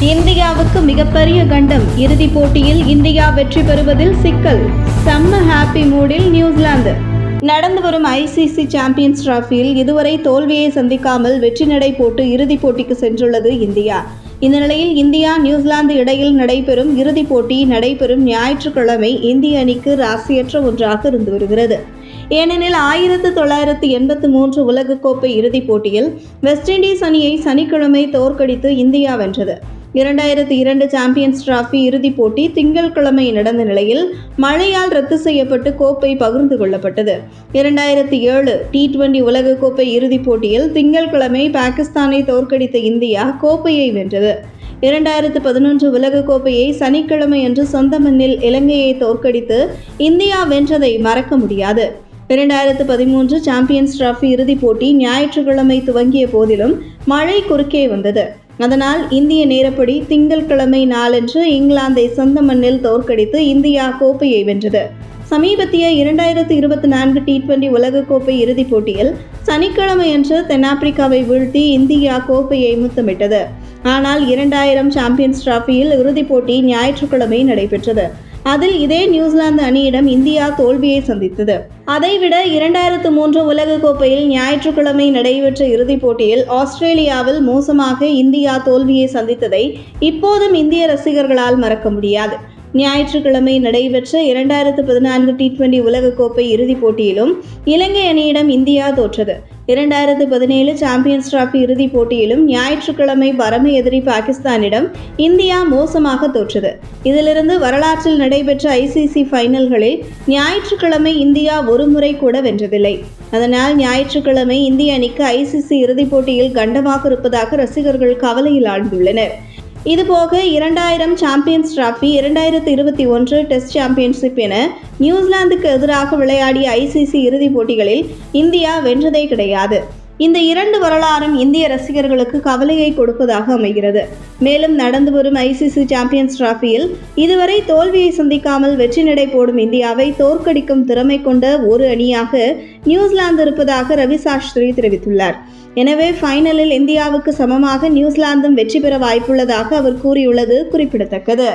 இந்தியாவுக்கு மிகப்பெரிய கண்டம். இறுதிப் போட்டியில் இந்தியா வெற்றி பெறுவதில் சிக்கல். செம்ம ஹாப்பி மூடில் நியூசிலாந்து. நடந்து வரும் ஐசிசி சாம்பியன்ஸ் டிராஃபியில் இதுவரை தோல்வியை சந்திக்காமல் வெற்றி நடை போட்டு இறுதிப் போட்டிக்கு சென்றுள்ளது இந்தியா. இந்த நிலையில் இந்தியா நியூசிலாந்து இடையில் நடைபெறும் இறுதிப் போட்டி நடைபெறும் ஞாயிற்றுக்கிழமை இந்திய அணிக்கு ராசியற்ற ஒன்றாக இருந்து வருகிறது. ஏனெனில் ஆயிரத்து தொள்ளாயிரத்து எண்பத்து மூன்று உலகக்கோப்பை இறுதிப் போட்டியில் வெஸ்ட் இண்டீஸ் அணியை சனிக்கிழமை தோற்கடித்து இந்தியா வென்றது. இரண்டாயிரத்தி இரண்டு சாம்பியன்ஸ் டிராஃபி இறுதிப் போட்டி திங்கட்கிழமை நடந்த நிலையில் மழையால் ரத்து செய்யப்பட்டு கோப்பை பகிர்ந்து கொள்ளப்பட்டது. இரண்டாயிரத்தி ஏழு டி டுவெண்டி உலகக்கோப்பை இறுதிப் போட்டியில் திங்கட்கிழமை பாகிஸ்தானை தோற்கடித்த இந்தியா கோப்பையை வென்றது. இரண்டாயிரத்து பதினொன்று உலகக்கோப்பையை சனிக்கிழமை அன்று சொந்த மண்ணில் இலங்கையை தோற்கடித்து இந்தியா வென்றதை மறக்க முடியாது. இரண்டாயிரத்து பதிமூன்று சாம்பியன்ஸ் டிராஃபி இறுதிப் போட்டி ஞாயிற்றுக்கிழமை துவங்கிய போதிலும் மழை குறுக்கே வந்தது. அதனால் இந்திய நேரப்படி திங்கட்கிழமை நாளன்று இங்கிலாந்தை சொந்த மண்ணில் தோற்கடித்து இந்தியா கோப்பையை வென்றது. சமீபத்திய இரண்டாயிரத்து இருபத்தி நான்கு டி டுவெண்டி உலகக்கோப்பை இறுதிப் போட்டியில் சனிக்கிழமையன்று தென்னாப்பிரிக்காவை வீழ்த்தி இந்தியா கோப்பையை முத்தமிட்டது. ஆனால் இரண்டாயிரம் சாம்பியன்ஸ் டிராஃபியில் இறுதிப் போட்டி ஞாயிற்றுக்கிழமை நடைபெற்றது. அதில் இதே நியூசிலாந்து அணியிடம் இந்தியா தோல்வியை சந்தித்தது. அதைவிட இரண்டாயிரத்து மூன்று உலகக்கோப்பையில் ஞாயிற்றுக்கிழமை நடைபெற்ற இறுதிப் போட்டியில் ஆஸ்திரேலியாவில் மோசமாக இந்தியா தோல்வியை சந்தித்ததை இப்போதும் இந்திய ரசிகர்களால் மறக்க முடியாது. ஞாயிற்றுக்கிழமை நடைபெற்ற இரண்டாயிரத்து பதினான்கு டி டுவெண்டி உலகக்கோப்பை இறுதிப் போட்டியிலும் இலங்கை அணியிடம் இந்தியா தோற்றது. இரண்டாயிரத்து பதினேழு சாம்பியன்ஸ் டிராபி இறுதிப் போட்டியிலும் ஞாயிற்றுக்கிழமை பரம எதிரி பாகிஸ்தானிடம் இந்தியா மோசமாக தோற்றது. இதிலிருந்து வரலாற்றில் நடைபெற்ற ஐசிசி ஃபைனல்களில் ஞாயிற்றுக்கிழமை இந்தியா ஒரு முறை கூட வென்றதில்லை. அதனால் ஞாயிற்றுக்கிழமை இந்திய அணிக்கு ஐசிசி இறுதிப் போட்டியில் கண்டமாக இருப்பதாக ரசிகர்கள் கவலையில் ஆழ்ந்துள்ளனர். இதுபோக இரண்டாயிரம் சாம்பியன்ஸ் டிராஃபி இரண்டாயிரத்து இருபத்தி ஒன்று டெஸ்ட் சாம்பியன்ஷிப் என நியூசிலாந்துக்கு எதிராக விளையாடிய ஐசிசி இறுதிப் போட்டிகளில் இந்தியா வென்றதே கிடையாது. இந்த இரண்டு வரலாறும் இந்திய ரசிகர்களுக்கு கவலையை கொடுப்பதாக அமைகிறது. மேலும் நடந்து வரும் ஐசிசி சாம்பியன்ஸ் டிராஃபியில் இதுவரை தோல்வியை சந்திக்காமல் வெற்றி நடை போடும் இந்தியாவை தோற்கடிக்கும் திறமை கொண்ட ஒரு அணியாக நியூசிலாந்து இருப்பதாக ரவி சாஸ்திரி தெரிவித்துள்ளார். எனவே ஃபைனலில் இந்தியாவுக்கு சமமாக நியூசிலாந்தும் வெற்றி பெற வாய்ப்புள்ளதாக அவர் கூறியுள்ளது குறிப்பிடத்தக்கது.